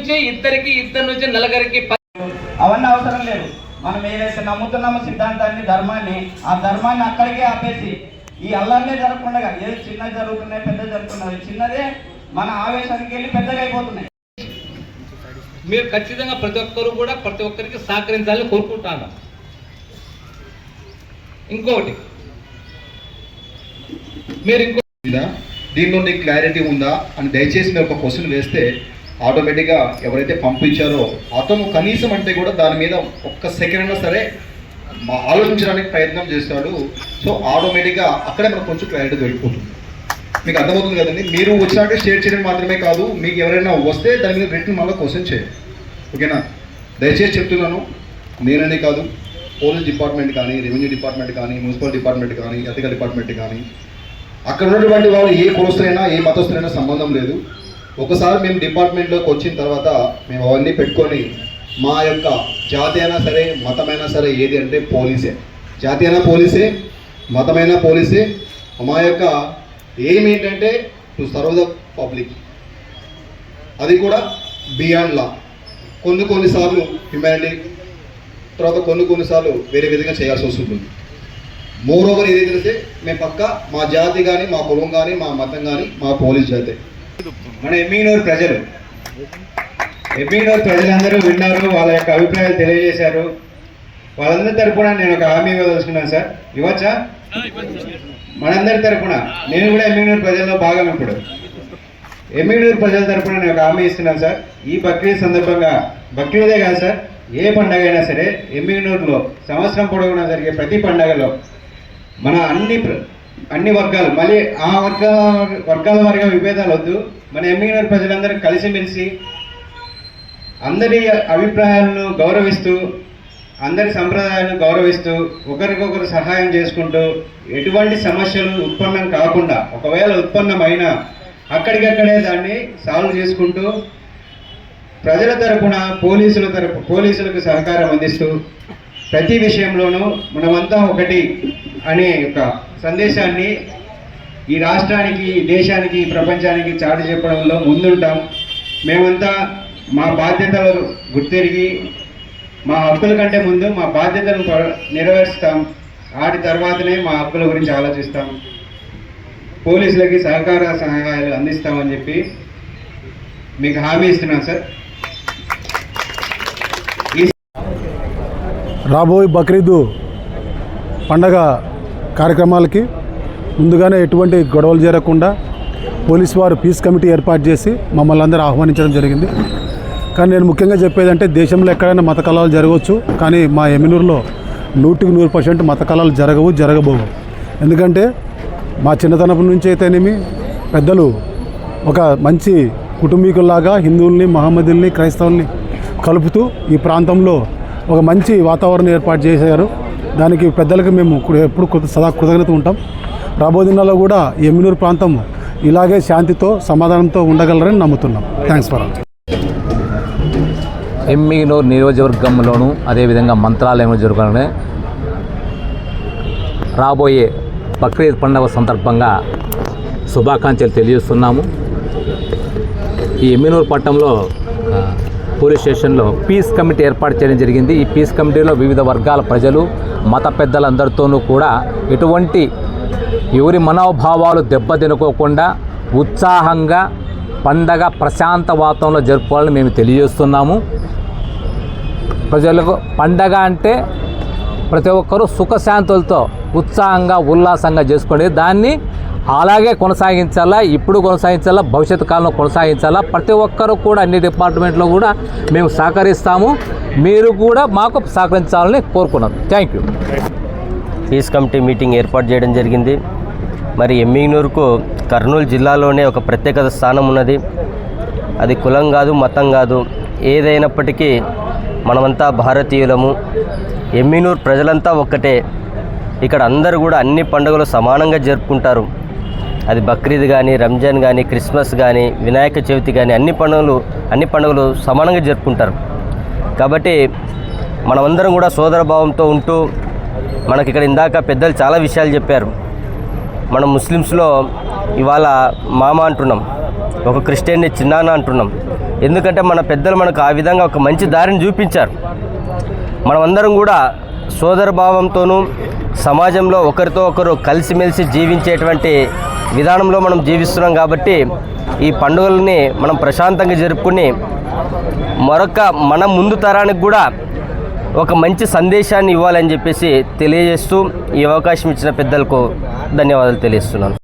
నుంచి ఇద్దరికి ఇద్దరి నుంచి నలుగురికి అవన్నీ అవసరం లేదు. మనం ఏదైతే నమ్ముతున్నామో సిద్ధాంతాన్ని ధర్మాన్ని ఆ ధర్మాన్ని అక్కడికే ఆపేసి ఈ అల్లాన్నే జరగకుండా ఏది చిన్నది జరుగుతున్నాయి పెద్ద జరుగుతున్నది చిన్నదే మన ఆవేశానికి వెళ్ళి పెద్దగా అయిపోతున్నాయి. మీరు ఖచ్చితంగా ప్రతి ఒక్కరు కూడా ప్రతి ఒక్కరికి సహకరించాలని కోరుకుంటాను. ఇంకొకటి. మీరు ఇంకో ఉందా? దీనిలో నీకు క్లారిటీ ఉందా? అని దయచేసి మీరు ఒక క్వశ్చన్ వేస్తే ఆటోమేటిక్గా ఎవరైతే పంపించారో అతను కనీసం అంటే కూడా దాని మీద ఒక్క సెకండ్ అయినా సరే మా ఆలోచించడానికి ప్రయత్నం చేస్తాడు. సో ఆటోమేటిక్గా అక్కడే మనకు కొంచెం క్లారిటీ దొరికిపోతుంది. మీకు అర్థమవుతుంది కదండి? మీరు వచ్చినాక షేర్ చేయడం మాత్రమే కాదు మీకు ఎవరైనా వస్తే దాని మీద రిటర్న్ మళ్ళీ క్వశ్చన్ చేయండి. ఓకేనా? దయచేసి చెప్తున్నాను నేననే కాదు పోలీస్ డిపార్ట్మెంట్ కానీ రెవెన్యూ డిపార్ట్మెంట్ కానీ మున్సిపల్ డిపార్ట్మెంట్ కానీ ఎథికల్ డిపార్ట్మెంట్ కానీ అక్కడ ఉన్నటువంటి వాళ్ళు ఏ కులస్తులైనా ఏ మతస్థులైనా సంబంధం లేదు. ఒకసారి మేము డిపార్ట్మెంట్లోకి వచ్చిన తర్వాత మేము అవన్నీ పెట్టుకొని మా యొక్క జాతి అయినా సరే మతమైనా సరే ఏది అంటే పోలీసే. జాతి అయినా పోలీసే మతమైనా పోలీసే. మా యొక్క ఎయిమ్ ఏంటంటే టు సర్వ్ ద పబ్లిక్ అది కూడా బియాండ్ లా కొన్ని కొన్నిసార్లు హ్యుమానిటీ తర్వాత కొన్ని కొన్నిసార్లు వేరే విధంగా చేయాల్సి వస్తుంది. మోర్ ఓవర్ ఏది తెలిస్తే మేము పక్క మా జాతి కానీ మా కులం కానీ మా మతం కానీ మా పోలీస్ జాతి. మన ఎమ్మిగనూరు ప్రజలు. ఎమ్మిగనూరు ప్రజలందరూ విన్నారు వాళ్ళ యొక్క అభిప్రాయాలు తెలియజేశారు. వాళ్ళందరి తరపున నేను ఒక హామీ ఇవ్వదలుచుకున్నాను సార్. ఇవ్వచ్చా? మనందరి తరపున. నేను కూడా ఎమ్మిగనూరు ప్రజల్లో భాగం ఇప్పుడు. ఎమ్మిగనూరు ప్రజల తరపున నేను ఒక హామీ ఇస్తున్నాను సార్. ఈ బక్రీద్ సందర్భంగా బక్రీదే కాదు సార్ ఏ పండగ అయినా సరే ఎమ్మిగనూరులో సంవత్సరం పొడవునా జరిగే ప్రతి పండగలో మన అన్ని ప్ర- అన్ని వర్గాలు మళ్ళీ ఆ వర్గాల వర్గాల వారిగా విభేదాలు వద్దు. మన ఎమ్మిగనూరు ప్రజలందరూ కలిసిమెలిసి అందరి అభిప్రాయాలను గౌరవిస్తూ అందరి సంప్రదాయాలను గౌరవిస్తూ ఒకరికొకరు సహాయం చేసుకుంటూ ఎటువంటి సమస్యలు ఉత్పన్నం కాకుండా ఒకవేళ ఉత్పన్నమైనా అక్కడికక్కడే దాన్ని సాల్వ్ చేసుకుంటూ ప్రజల తరపున పోలీసుల తరపు పోలీసులకు సహకారం అందిస్తూ ప్రతి విషయంలోనూ మనమంతా ఒకటి అనే ఒక సందేశాన్ని ఈ రాష్ట్రానికి దేశానికి ప్రపంచానికి చాటు చెప్పడంలో ముందుంటాం. మేమంతా మా బాధ్యతలు గుర్తిరిగి మా హక్కుల కంటే ముందు మా బాధ్యతలను నెరవేరుస్తాం. ఆటి తర్వాతనే మా హక్కుల గురించి ఆలోచిస్తాం. పోలీసులకి సహకార సహాయాలు అందిస్తామని చెప్పి మీకు హామీ ఇస్తున్నాను సార్. రాబోయే బక్రీదు పండగ కార్యక్రమాలకి ముందుగానే ఎటువంటి గొడవలు జరగకుండా పోలీసు వారు పీస్ కమిటీ ఏర్పాటు చేసి మమ్మల్ని అందరూ ఆహ్వానించడం జరిగింది. కానీ నేను ముఖ్యంగా చెప్పేదంటే దేశంలో ఎక్కడైనా మత కళాలు జరగవచ్చు కానీ మా ఎమినూరులో నూటికి నూరు పర్సెంట్ మత కళాలు జరగవు జరగబోవు. ఎందుకంటే మా చిన్నతనపు నుంచి అయితేనేమి పెద్దలు ఒక మంచి కుటుంబీకుల్లాగా హిందువుల్ని మహమ్మదుల్ని క్రైస్తవుల్ని కలుపుతూ ఈ ప్రాంతంలో ఒక మంచి వాతావరణం ఏర్పాటు చేశారు. దానికి పెద్దలకు మేము ఎప్పుడు సదా కృతజ్ఞత ఉంటాం. రాబో దినాల్లో కూడా ఎమ్మినూరు ప్రాంతం ఇలాగే శాంతితో సమాధానంతో ఉండగలరని నమ్ముతున్నాం. థ్యాంక్స్ ఫర్ ఆల్ ఎమ్మిగనూరు నియోజకవర్గంలోను అదేవిధంగా మంత్రాలయంలో జరుగుతున్న రాబోయే బక్రీద్ పండుగ సందర్భంగా శుభాకాంక్షలు తెలియజేస్తున్నాము. ఈ ఎమ్మినూరు పట్టణంలో పోలీస్ స్టేషన్లో పీస్ కమిటీ ఏర్పాటు చేయడం జరిగింది. ఈ పీస్ కమిటీలో వివిధ వర్గాల ప్రజలు మత పెద్దలందరితోనూ కూడా ఎటువంటి ఎవరి మనోభావాలు దెబ్బతినుకోకుండా ఉత్సాహంగా పండగ ప్రశాంత వాతావరణంలో జరుపుకోవాలని మేము తెలియజేస్తున్నాము. ప్రజలకు పండగ అంటే ప్రతి ఒక్కరూ సుఖశాంతులతో ఉత్సాహంగా ఉల్లాసంగా చేసుకునే దాన్ని అలాగే కొనసాగించాలా? ఇప్పుడు కొనసాగించాలా? భవిష్యత్ కాలంలో కొనసాగించాలా? ప్రతి ఒక్కరూ కూడా అన్ని డిపార్ట్మెంట్లో కూడా మేము సహకరిస్తాము. మీరు కూడా మాకు సహకరించాలని కోరుకున్నాం thank you peace committee meeting ఏర్పాటు చేయడం జరిగింది. మరి ఎమ్మిగ్నూరుకు కర్నూలు జిల్లాలోనే ఒక ప్రత్యేకత స్థానం ఉన్నది. అది కులం కాదు మతం కాదు. ఏదైనప్పటికీ మనమంతా భారతీయులము. ఎమ్మినూరు ప్రజలంతా ఒక్కటే. ఇక్కడ అందరూ కూడా అన్ని పండుగలు సమానంగా జరుపుకుంటారు. అది బక్రీద్ కానీ రంజాన్ కానీ క్రిస్మస్ కానీ వినాయక చవితి కానీ అన్ని పండుగలు అన్ని పండుగలు సమానంగా జరుపుకుంటారు. కాబట్టి మనమందరం కూడా సోదరభావంతో ఉంటూ మనకి ఇక్కడ ఇందాక పెద్దలు చాలా విషయాలు చెప్పారు. మనం ముస్లిమ్స్లో ఇవాళ మామ అంటున్నాం ఒక క్రిస్టియన్ని చిన్నాన్న అంటున్నాం. ఎందుకంటే మన పెద్దలు మనకు ఆ విధంగా ఒక మంచి దారిని చూపించారు. మనమందరం కూడా సోదరభావంతోనూ సమాజంలో ఒకరితో ఒకరు కలిసిమెలిసి జీవించేటువంటి విధానంలో మనం జీవిస్తున్నాం కాబట్టి ఈ పండుగల్ని మనం ప్రశాంతంగా జరుపుకుని మరొక మన ముందు తరానికి కూడా ఒక మంచి సందేశాన్ని ఇవ్వాలని చెప్పేసి తెలియజేస్తూ ఈ అవకాశం ఇచ్చిన పెద్దలకు ధన్యవాదాలు తెలియజేస్తున్నాను.